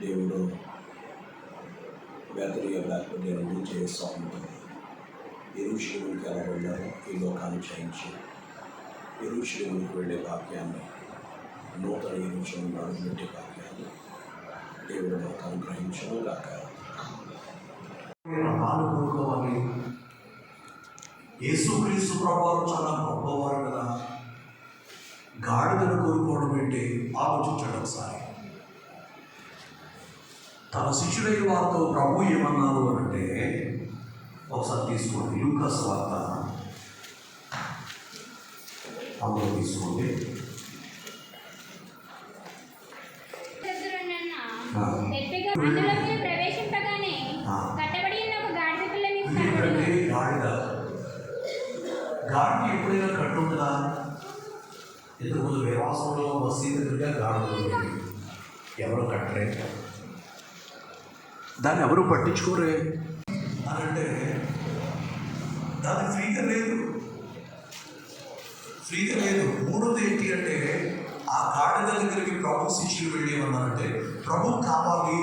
దేవుడు బేతరియ బ్యాక్వర్డ్ నుండి చేస్తాము ఎరుషులకు ఎలా వెళ్ళారో ఈ లోకాన్ని చేయించి ఎరుషులకు వెళ్ళే భాగ్యాన్ని నూతన ఎరుషులను అడుగుపెట్టే భాగ్యాన్ని దేవుడు మాకు అనుగ్రహించడం కాక రకాలు కోరుకోవాలి. యేసుక్రీస్తు ప్రభావం చాలా గొప్పవారు కదా. గాడిదను కోరుకోవడం ఏంటి? ఆలోచించడం ఒకసారి. తన శిష్యుడైన వారితో ప్రభు ఏమన్నారు అంటే ఒకసారి తీసుకోండి లూకస్ వార్త. అందులో తీసుకోండి. ఒక గాడిద గాడికి ఎప్పుడైనా కట్టుందా ఇంతకుముందు వివాసంలో మసీదు ఎదురుగా గాడిద ఎవరు కట్టరే దాన్ని ఎవరు పట్టించుకోరే? అని అంటే దాని ఫ్రీగా లేదు. ఫ్రీగా లేదు. మూడోది ఏంటి అంటే ఆ గాడిద దగ్గరికి ప్రభు శిష్యులు వెళ్ళి ఏమన్నారంటే ప్రభు కావాలి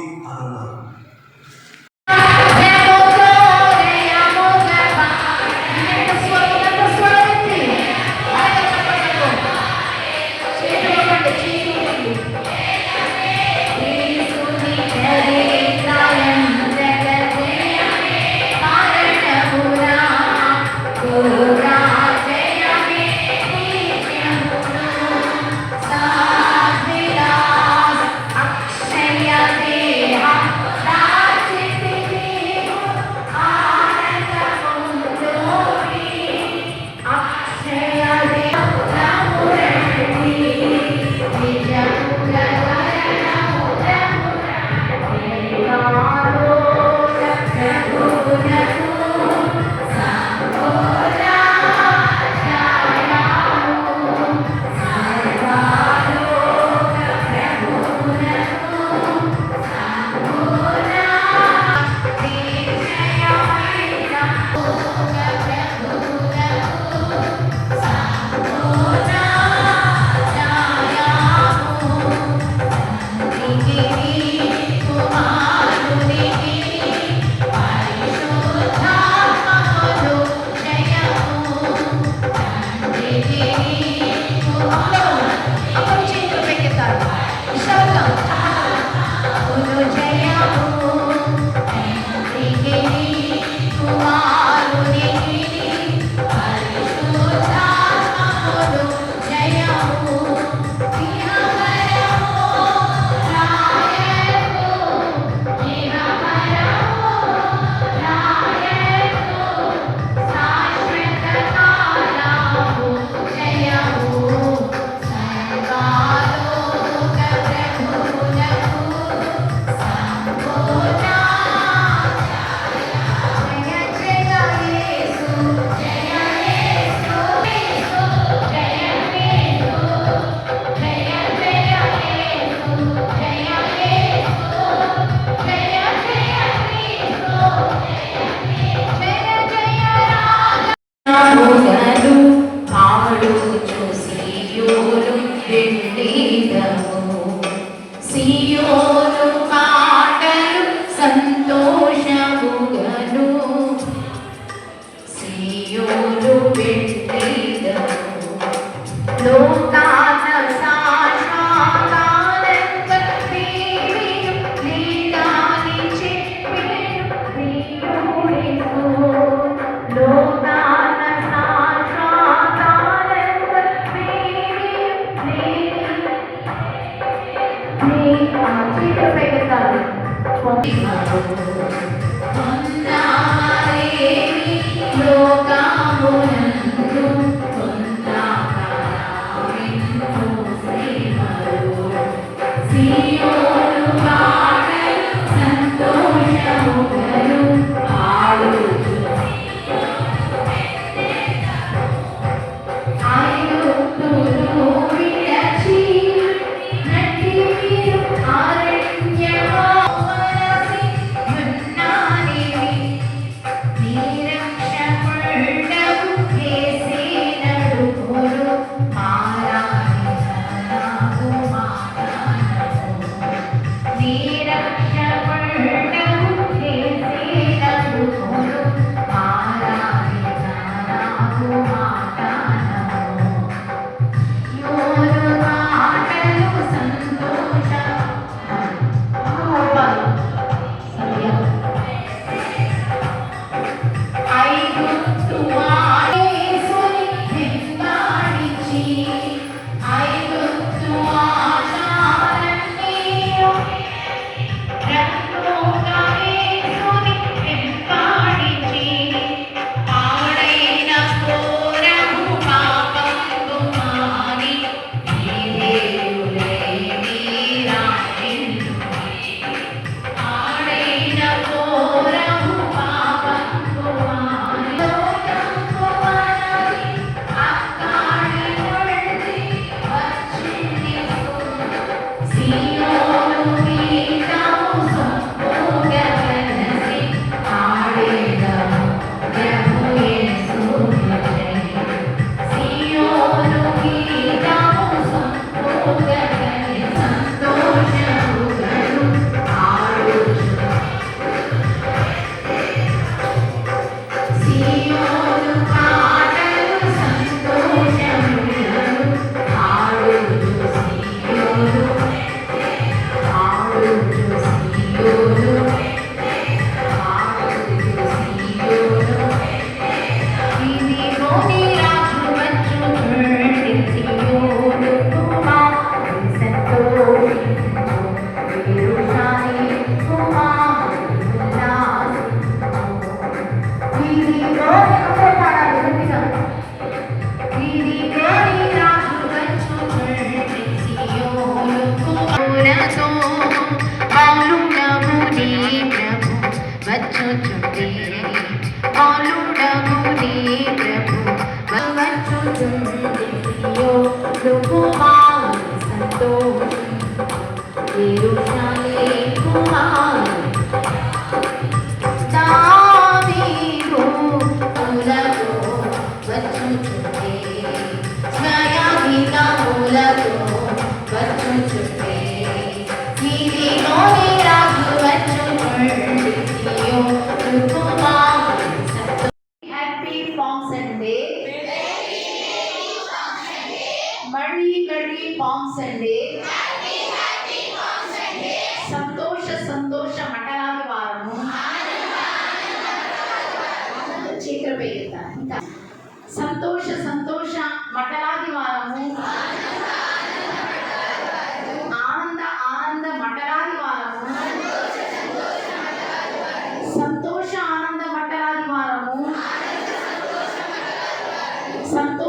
Wow. సంతోష సంతోష మటలాది వారము ఆనంద ఆనంద మటలాది వారము సంతోష ఆనంద మటలాది వారము సంతోష